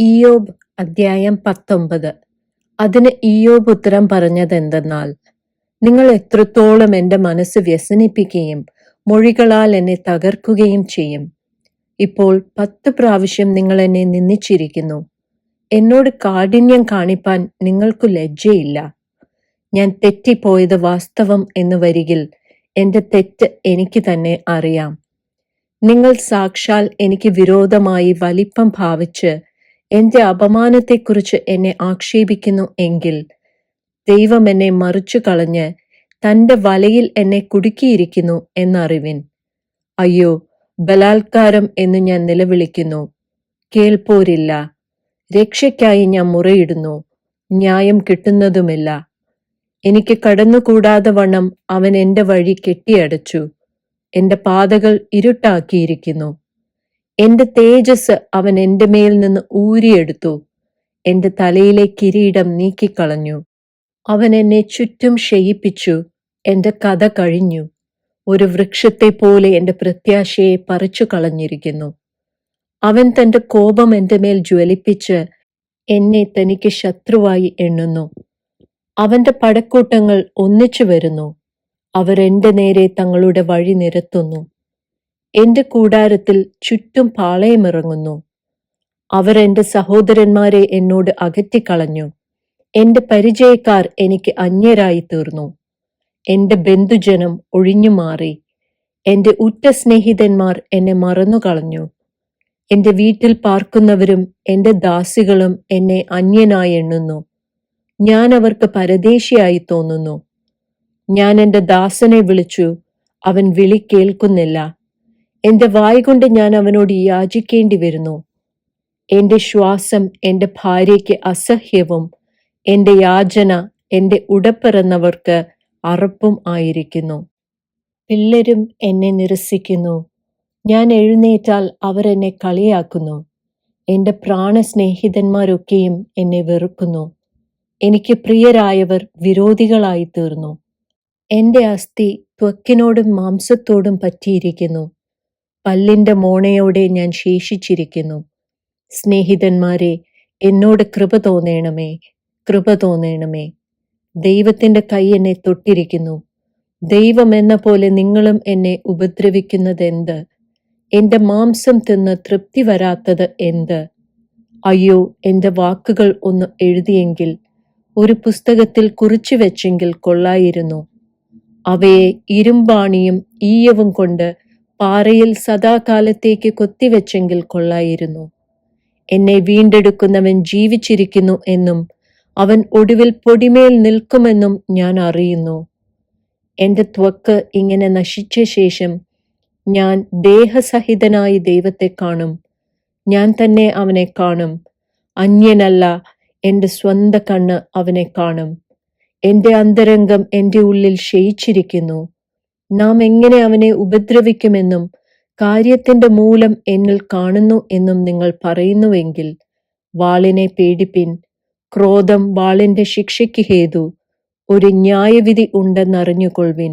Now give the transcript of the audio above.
ഇയ്യോബ് അദ്ധ്യായം പത്തൊമ്പത്. അതിന് ഇയോബ് ഉത്തരം പറഞ്ഞതെന്തെന്നാൽ നിങ്ങൾ എത്രത്തോളം എന്റെ മനസ്സ് വ്യസനിപ്പിക്കുകയും മൊഴികളാൽ എന്നെ തകർക്കുകയും ചെയ്യും. ഇപ്പോൾ പത്ത് പ്രാവശ്യം നിങ്ങൾ എന്നെ നിന്ദിച്ചിരിക്കുന്നു. എന്നോട് കാഠിന്യം കാണിപ്പാൻ നിങ്ങൾക്കു ലജ്ജയില്ല. ഞാൻ തെറ്റിപ്പോയത് വാസ്തവം എന്ന് വരികിൽ എന്റെ തെറ്റ് എനിക്ക് തന്നെ അറിയാം. നിങ്ങൾ സാക്ഷാൽ എനിക്ക് വിരോധമായി വലിപ്പം ഭാവിച്ച് എന്റെ അപമാനത്തെക്കുറിച്ച് എന്നെ ആക്ഷേപിക്കുന്നു എങ്കിൽ ദൈവം എന്നെ മറിച്ചു കളഞ്ഞ് തന്റെ വലയിൽ എന്നെ കുടുക്കിയിരിക്കുന്നു എന്നറിവിൻ. അയ്യോ ബലാത്കാരം എന്ന് ഞാൻ നിലവിളിക്കുന്നു. കേൾപ്പോരില്ല. രക്ഷയ്ക്കായി ഞാൻ മുറയിടുന്നു. ന്യായം കിട്ടുന്നതുമില്ല. എനിക്ക് കടന്നുകൂടാതെ വണ്ണം അവൻ എന്റെ വഴി കെട്ടിയടച്ചു. എന്റെ പാതകൾ ഇരുട്ടാക്കിയിരിക്കുന്നു. എന്റെ തേജസ് അവൻ എന്റെ മേൽ നിന്ന് ഊരിയെടുത്തു. എന്റെ തലയിലെ കിരീടം നീക്കിക്കളഞ്ഞു. അവൻ എന്നെ ചുറ്റും ക്ഷയിപ്പിച്ചു. എന്റെ കഥ കഴിഞ്ഞു. ഒരു വൃക്ഷത്തെ പോലെ എന്റെ പ്രത്യാശയെ പറിച്ചു കളഞ്ഞിരിക്കുന്നു. അവൻ തന്റെ കോപം എന്റെ മേൽ ജ്വലിപ്പിച്ച് എന്നെ തനിക്ക് ശത്രുവായി എണ്ണുന്നു. അവന്റെ പടക്കൂട്ടങ്ങൾ ഒന്നിച്ചു വരുന്നു. അവരെന്റെ നേരെ തങ്ങളുടെ വഴി നിരത്തുന്നു. എന്റെ കൂടാരത്തിൽ ചുറ്റും പാളയമിറങ്ങുന്നു. അവർ എന്റെ സഹോദരന്മാരെ എന്നോട് അകറ്റിക്കളഞ്ഞു. എന്റെ പരിചയക്കാർ എനിക്ക് അന്യരായി തീർന്നു എന്റെ ബന്ധുജനം ഒഴിഞ്ഞുമാറി എന്റെ ഉറ്റ സ്നേഹിതന്മാർ എന്നെ മറന്നുകളഞ്ഞു. എന്റെ വീട്ടിൽ പാർക്കുന്നവരും എന്റെ ദാസികളും എന്നെ അന്യനായി എണ്ണുന്നു. ഞാൻ അവർക്ക് പരദേശിയായി തോന്നുന്നു. ഞാൻ എന്റെ ദാസനെ വിളിച്ചു. അവൻ വിളി കേൾക്കുന്നില്ല. എന്റെ വായ് കൊണ്ട് ഞാൻ അവനോട് യാചിക്കേണ്ടി വരുന്നു. എന്റെ ശ്വാസം എന്റെ ഭാര്യയ്ക്ക് അസഹ്യവും എന്റെ യാചന എന്റെ ഉടപ്പിറന്നവർക്ക് അറപ്പും ആയിരിക്കുന്നു. പിള്ളരും എന്നെ നിരസിക്കുന്നു. ഞാൻ എഴുന്നേറ്റാൽ അവർ എന്നെ കളിയാക്കുന്നു. എന്റെ പ്രാണസ്നേഹിതന്മാരൊക്കെയും എന്നെ വെറുക്കുന്നു. എനിക്ക് പ്രിയരായവർ വിരോധികളായി തീർന്നു എന്റെ അസ്ഥി ത്വക്കിനോടും മാംസത്തോടും പറ്റിയിരിക്കുന്നു. പല്ലിന്റെ മോണയോടെ ഞാൻ ശേഷിച്ചിരിക്കുന്നു. സ്നേഹിതന്മാരെ എന്നോട് കൃപ തോന്നേണമേ കൃപ തോന്നേണമേ. ദൈവത്തിന്റെ കൈ എന്നെ തൊട്ടിരിക്കുന്നു. ദൈവം എന്ന പോലെ നിങ്ങളും എന്നെ ഉപദ്രവിക്കുന്നത് എന്ത് എന്റെ മാംസം തിന്ന് തൃപ്തി വരാത്തത് എന്ത്? അയ്യോ എന്റെ വാക്കുകൾ ഒന്ന് എഴുതിയെങ്കിൽ ഒരു പുസ്തകത്തിൽ കുറിച്ചു വെച്ചെങ്കിൽ കൊള്ളായിരുന്നു. അവയെ ഇരുമ്പാണിയും ഈയവും കൊണ്ട് പാറയിൽ സദാകാലത്തേക്ക് കൊത്തിവെച്ചെങ്കിൽ കൊള്ളായിരുന്നു. എന്നെ വീണ്ടെടുക്കുന്നവൻ ജീവിച്ചിരിക്കുന്നു എന്നും അവൻ ഒടുവിൽ പൊടിമേൽ നിൽക്കുമെന്നും ഞാൻ അറിയുന്നു. എന്റെ ത്വക്ക് ഇങ്ങനെ നശിച്ച ശേഷം ഞാൻ ദേഹസഹിതനായി ദൈവത്തെ കാണും. ഞാൻ തന്നെ അവനെ കാണും. അന്യനല്ല എന്റെ സ്വന്ത കണ്ണ് അവനെ കാണും. എന്റെ അന്തരംഗം എന്റെ ഉള്ളിൽ ക്ഷയിച്ചിരിക്കുന്നു. നാം എങ്ങനെ അവനെ ഉപദ്രവിക്കുമെന്നും കാര്യത്തിന്റെ മൂലം എന്നിൽ കാണുന്നു എന്നും നിങ്ങൾ പറയുന്നുവെങ്കിൽ വാളിനെ പേടിപ്പിൻ ക്രോധം വാളിന്റെ ശിക്ഷയ്ക്ക് ഹേതു ഒരു ന്യായവിധി ഉണ്ടെന്നറിഞ്ഞുകൊള്ളുവിൻ.